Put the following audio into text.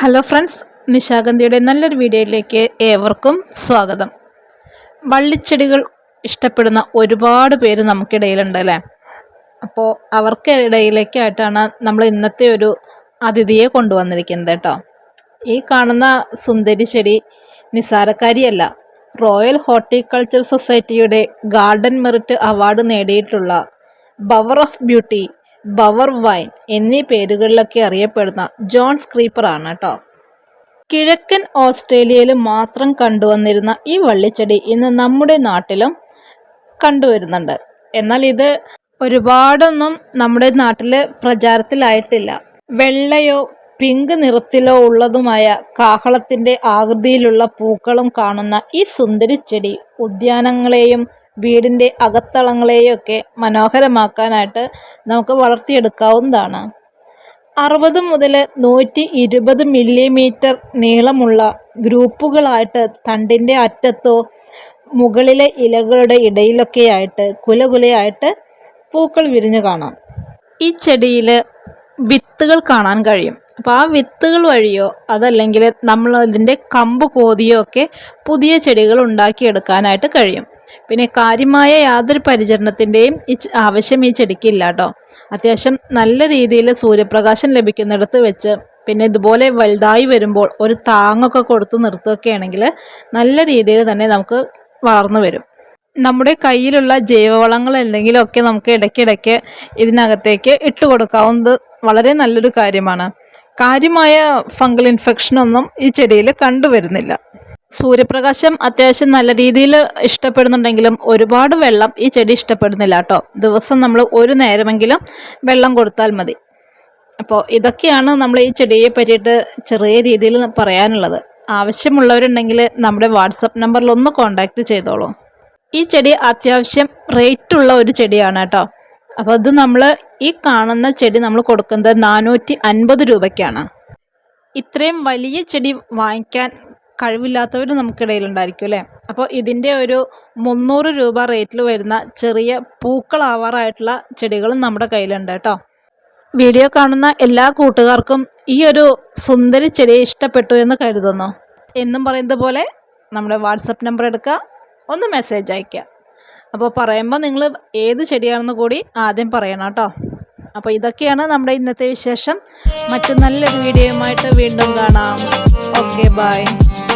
Hello friends നിശാഗന്ധിയുടെ നല്ലൊരു വീഡിയോയിലേക്ക് ഏവർക്കും സ്വാഗതം. വള്ളിച്ചെടികൾ ഇഷ്ടപ്പെടുന്ന ഒരുപാട് പേര് നമുക്കിടയിലുണ്ട് അല്ലേ? അപ്പോൾ അവർക്ക് ഇടയിലേക്കായിട്ടാണ് നമ്മൾ ഇന്നത്തെ ഒരു അതിഥിയെ കൊണ്ടുവന്നിരിക്കുന്നത് കേട്ടോ. ഈ കാണുന്ന സുന്ദരി ചെടി നിസാരക്കാരിയല്ല. റോയൽ ഹോർട്ടിക്കൾച്ചർ സൊസൈറ്റിയുടെ ഗാർഡൻ മെറിറ്റ് അവാർഡ് നേടിയിട്ടുള്ള bower of beauty bower vine എന്നീ പേരുകളിലൊക്കെ അറിയപ്പെടുന്ന ജോൺ സ്ക്രീപ്പർ ആണ് കേട്ടോ കിഴക്കൻ ഓസ്ട്രേലിയയിൽ മാത്രം കണ്ടുവന്നിരുന്ന ഈ വള്ളിച്ചെടി ഇന്ന് നമ്മുടെ നാട്ടിലും കണ്ടുവരുന്നുണ്ട്. എന്നാൽ ഇത് ഒരുപാടൊന്നും നമ്മുടെ നാട്ടിൽ പ്രചാരത്തിലായിട്ടില്ല. വെള്ളയോ പിങ്ക് നിറത്തിലോ ഉള്ളതുമായ കാഹളത്തിന്റെ ആകൃതിയിലുള്ള പൂക്കളും കാണുന്ന ഈ സുന്ദരി ചെടി ഉദ്യാനങ്ങളെയും വീടിന്റെ അകത്തളങ്ങളെയൊക്കെ മനോഹരമാക്കാനായിട്ട് നമുക്ക് വളർത്തിയെടുക്കാവുന്നതാണ്. അറുപത് മുതൽ നൂറ്റി ഇരുപത് മില്ലിമീറ്റർ നീളമുള്ള ഗ്രൂപ്പുകളായിട്ട് തണ്ടിന്റെ അറ്റത്തോ മുകളിലെ ഇലകളുടെ ഇടയിലൊക്കെയായിട്ട് കുലകുലയായിട്ട് പൂക്കൾ വിരിഞ്ഞു കാണാം. ഈ ചെടിയിൽ വിത്തുകൾ കാണാൻ കഴിയും. അപ്പോൾ ആ വിത്തുകൾ വഴിയോ അതല്ലെങ്കിൽ നമ്മൾ അതിന്റെ കമ്പ് കോതിയോ ഒക്കെ പുതിയ ചെടികൾ ഉണ്ടാക്കിയെടുക്കാനായിട്ട് കഴിയും. പിന്നെ കാര്യമായ യാതൊരു പരിചരണത്തിന്റെയും ആവശ്യം ഈ ചെടിക്കില്ല കേട്ടോ അത്യാവശ്യം നല്ല രീതിയിൽ സൂര്യപ്രകാശം ലഭിക്കുന്നിടത്ത് വെച്ച് പിന്നെ ഇതുപോലെ വലുതായി വരുമ്പോൾ ഒരു താങ്ങൊക്കെ കൊടുത്ത് നിർത്തുകയാണെങ്കിൽ നല്ല രീതിയിൽ തന്നെ നമുക്ക് വളർന്നു വരും. നമ്മുടെ കയ്യിലുള്ള ജൈവവളങ്ങൾ എന്തെങ്കിലുമൊക്കെ നമുക്ക് ഇടയ്ക്കിടയ്ക്ക് ഇതിനകത്തേക്ക് ഇട്ട് കൊടുക്കാവുന്നത് വളരെ നല്ലൊരു കാര്യമാണ്. കാര്യമായ ഫംഗൽ ഇൻഫെക്ഷനൊന്നും ഈ ചെടിയിൽ കണ്ടുവരുന്നില്ല. സൂര്യപ്രകാശം അത്യാവശ്യം നല്ല രീതിയിൽ ഇഷ്ടപ്പെടുന്നുണ്ടെങ്കിലും ഒരുപാട് വെള്ളം ഈ ചെടി ഇഷ്ടപ്പെടുന്നില്ല കേട്ടോ. ദിവസം നമ്മൾ ഒരു നേരമെങ്കിലും വെള്ളം കൊടുത്താൽ മതി. അപ്പോൾ ഇതൊക്കെയാണ് നമ്മൾ ഈ ചെടിയെ പറ്റിയിട്ട് ചെറിയ രീതിയിൽ പറയാനുള്ളത്. ആവശ്യമുള്ളവരുണ്ടെങ്കിൽ നമ്മുടെ വാട്സപ്പ് നമ്പറിൽ ഒന്ന് കോൺടാക്റ്റ് ചെയ്തോളൂ. ഈ ചെടി അത്യാവശ്യം റേറ്റുള്ള ഒരു ചെടിയാണ് കേട്ടോ. അപ്പോൾ ഇത് നമ്മൾ ഈ കാണുന്ന ചെടി നമ്മൾ കൊടുക്കുന്നത് നാനൂറ്റി അൻപത് രൂപയ്ക്കാണ്. ഇത്രയും വലിയ ചെടി വാങ്ങിക്കാൻ കഴിവില്ലാത്തവർ നമുക്കിടയിലുണ്ടായിരിക്കും അല്ലേ? അപ്പോൾ ഇതിന്റെ ഒരു മുന്നൂറ് രൂപ റേറ്റിൽ വരുന്ന ചെറിയ പൂക്കളാവാറായിട്ടുള്ള ചെടികളും നമ്മുടെ കയ്യിലുണ്ട് കേട്ടോ. വീഡിയോ കാണുന്ന എല്ലാ കൂട്ടുകാർക്കും ഈ ഒരു സുന്ദരി ചെടി ഇഷ്ടപ്പെട്ടു എന്ന് കരുതുന്നു. എന്നും പറയുന്നത് പോലെ നമ്മുടെ വാട്സപ്പ് നമ്പർ എടുക്കുക ഒന്ന് മെസ്സേജ് അയയ്ക്കുക. അപ്പോൾ പറയുമ്പോൾ നിങ്ങൾ ഏത് ചെടിയാണെന്ന് കൂടി ആദ്യം പറയണം കേട്ടോ. അപ്പോൾ ഇതൊക്കെയാണ് നമ്മുടെ ഇന്നത്തെ വിശേഷം. മറ്റു നല്ലൊരു വീഡിയോയുമായിട്ട് വീണ്ടും കാണാം. Okay bye.